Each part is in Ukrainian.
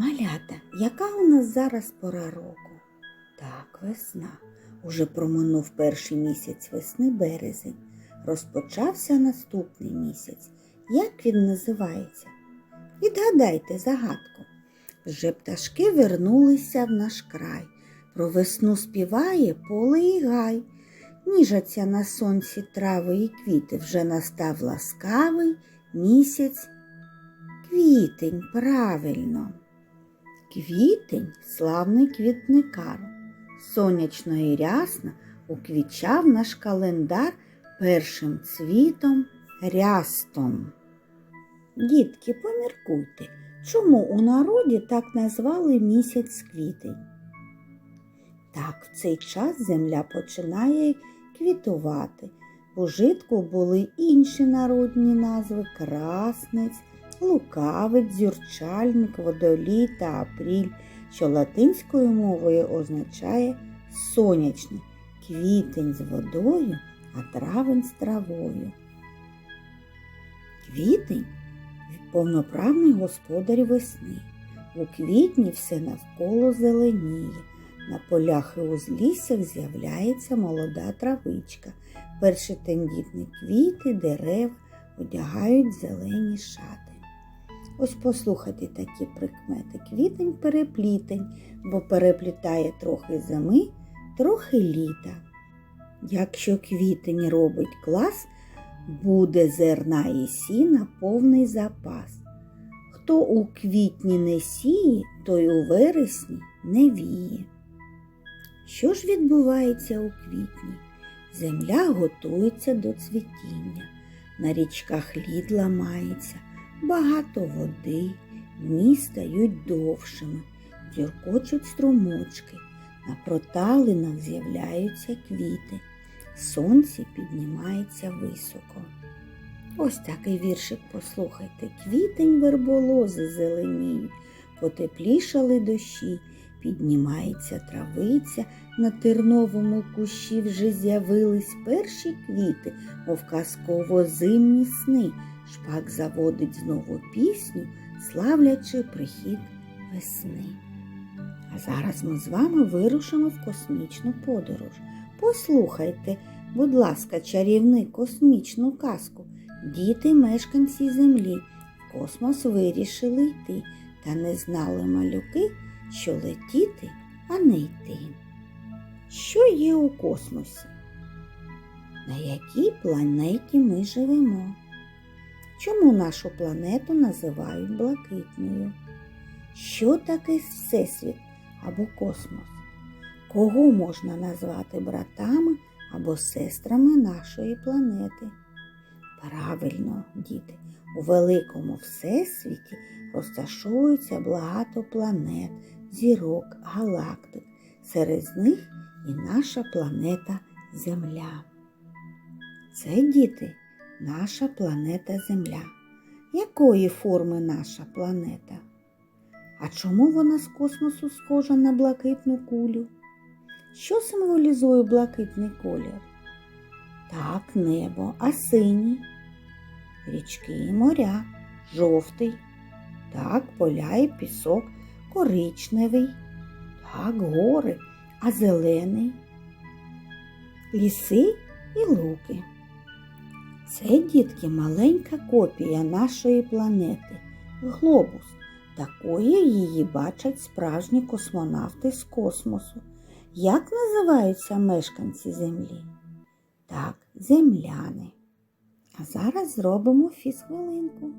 Малята, яка у нас зараз пора року? Так, весна. Уже проминув перший місяць весни березень. Розпочався наступний місяць. Як він називається? Відгадайте загадку. Вже пташки вернулися в наш край. Про весну співає поле і гай. Ніжаться на сонці трави і квіти, вже настав ласкавий місяць. Квітень, правильно. Квітень славний квітникар. Сонячно і рясно уквічав наш календар першим цвітом рястом. Дітки, поміркуйте, чому у народі так назвали місяць квітень? Так, в цей час земля починає квітувати. У житку були інші народні назви краснець, лукавець, зюрчальник, водолій та апріль, що латинською мовою означає сонячний, квітень з водою, а травень з травою. Квітень повноправний господар весни. У квітні все навколо зеленіє. На полях і узліссях з'являється молода травичка. Перші тендітні квіти, дерев одягають зелені шати. Ось послухайте такі прикмети. Квітень переплітень, бо переплітає трохи зими, трохи літа. Якщо квітень робить клас, буде зерна і сіна повний запас. Хто у квітні не сіє, той у вересні не віє. Що ж відбувається у квітні? Земля готується до цвітіння, на річках лід ламається, багато води, дні стають довшими, дзюркочуть струмочки, на проталинах з'являються квіти, сонце піднімається високо. Ось такий віршик послухайте. Квітень верболози зеленіють, потеплішали дощі, піднімається травиця, на терновому кущі вже з'явились перші квіти, мов казково зимні сни. Шпак заводить знову пісню, славлячи прихід весни. А зараз ми з вами вирушимо в космічну подорож. Послухайте, будь ласка, чарівний космічну казку. Діти, мешканці землі, в космос вирішили йти, та не знали малюки, що летіти, а не йти. Що є у космосі? На якій планеті ми живемо? Чому нашу планету називають блакитною? Що таке Всесвіт або космос? Кого можна назвати братами або сестрами нашої планети? Правильно, діти, у великому всесвіті розташовується багато планет, зірок, галактик. Серед них і наша планета Земля. Це діти, наша планета Земля. Якої форми наша планета? А чому вона з космосу схожа на блакитну кулю? Що символізує блакитний колір? Так, небо, а синій, річки і моря, жовтий, так, поля і пісок, коричневий, так, гори, а зелений, ліси і луки. Це, дітки, маленька копія нашої планети, глобус. Такої її бачать справжні космонавти з космосу. Як називаються мешканці Землі? Так, земляни. А зараз зробимо фізхвилинку.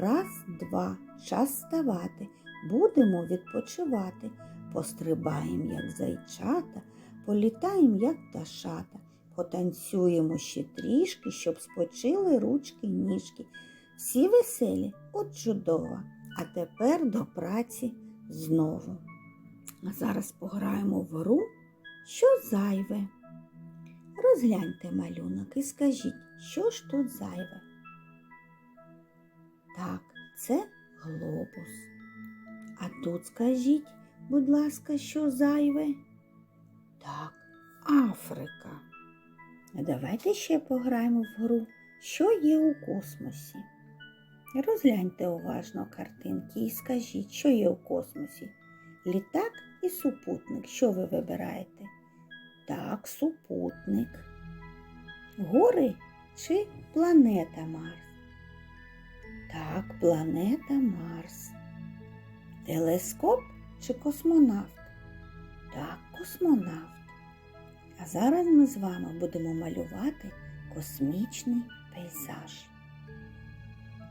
Раз, два, час вставати. Будемо відпочивати. Пострибаємо, як зайчата, політаємо, як пташата. Потанцюємо ще трішки, щоб спочили ручки й ніжки. Всі веселі, от чудово. А тепер до праці знову. А зараз пограємо в гру, що зайве. Розгляньте малюнок і скажіть, що ж тут зайве? Так, це глобус. А тут скажіть, будь ласка, що зайве? Так, Африка. А давайте ще пограємо в гру, що є у космосі. Розгляньте уважно картинки і скажіть, що є у космосі. Літак і супутник. Що ви вибираєте? Так, супутник. Гори чи планета Марс? Так, планета Марс. Телескоп чи космонавт? Так, космонавт. А зараз ми з вами будемо малювати космічний пейзаж.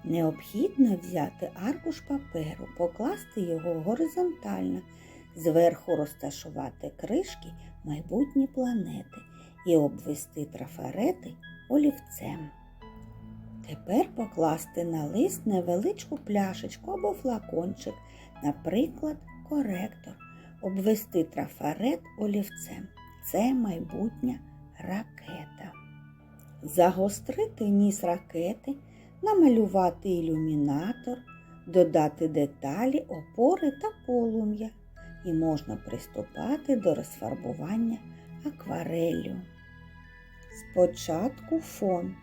Необхідно взяти аркуш паперу, покласти його горизонтально, зверху розташувати кришки майбутні планети і обвести трафарети олівцем. Тепер покласти на лист невеличку пляшечку або флакончик, наприклад, коректор, обвести трафарет олівцем. Це майбутня ракета. Загострити ніс ракети, намалювати ілюмінатор, додати деталі, опори та полум'я. І можна приступати до розфарбування аквареллю. Спочатку фон.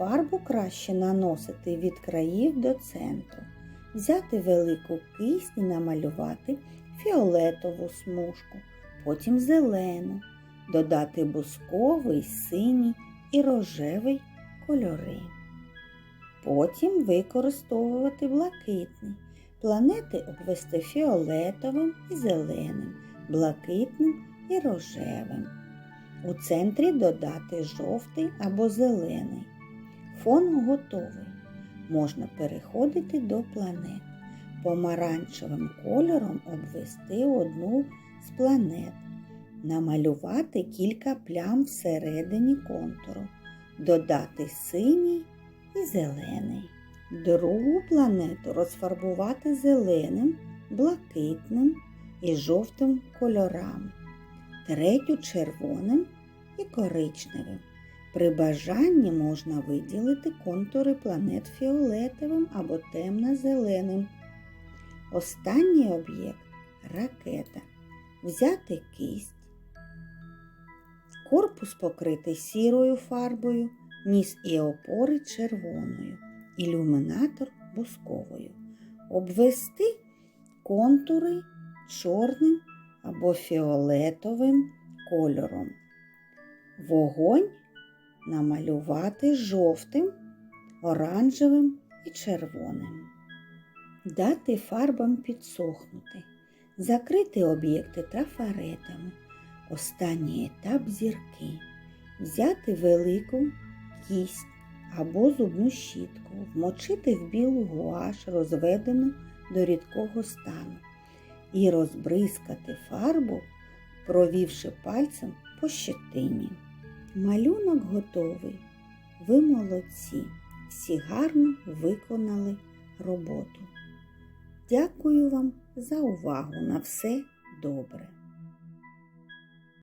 Фарбу краще наносити від країв до центру, взяти велику кисть і намалювати фіолетову смужку, потім зелену, додати бусковий, синій і рожевий кольори. Потім використовувати блакитний. Планети обвести фіолетовим і зеленим, блакитним і рожевим. У центрі додати жовтий або зелений. Фон готовий. Можна переходити до планет. Помаранчевим кольором обвести одну з планет, намалювати кілька плям всередині контуру, додати синій і зелений. Другу планету розфарбувати зеленим, блакитним і жовтим кольорами, третю червоним і коричневим. При бажанні можна виділити контури планет фіолетовим або темно-зеленим. Останній об'єкт ракета. Взяти кисть, корпус покритий сірою фарбою, ніс і опори червоною, ілюмінатор бусковою. Обвести контури чорним або фіолетовим кольором. Вогонь намалювати жовтим, оранжевим і червоним. Дати фарбам підсохнути, закрити об'єкти трафаретами. Останній етап зірки. Взяти велику кість або зубну щітку, вмочити в білу гуаш, розведену до рідкого стану, і розбризкати фарбу, провівши пальцем по щетині. Малюнок готовий. Ви молодці. Всі гарно виконали роботу. Дякую вам за увагу. На все добре.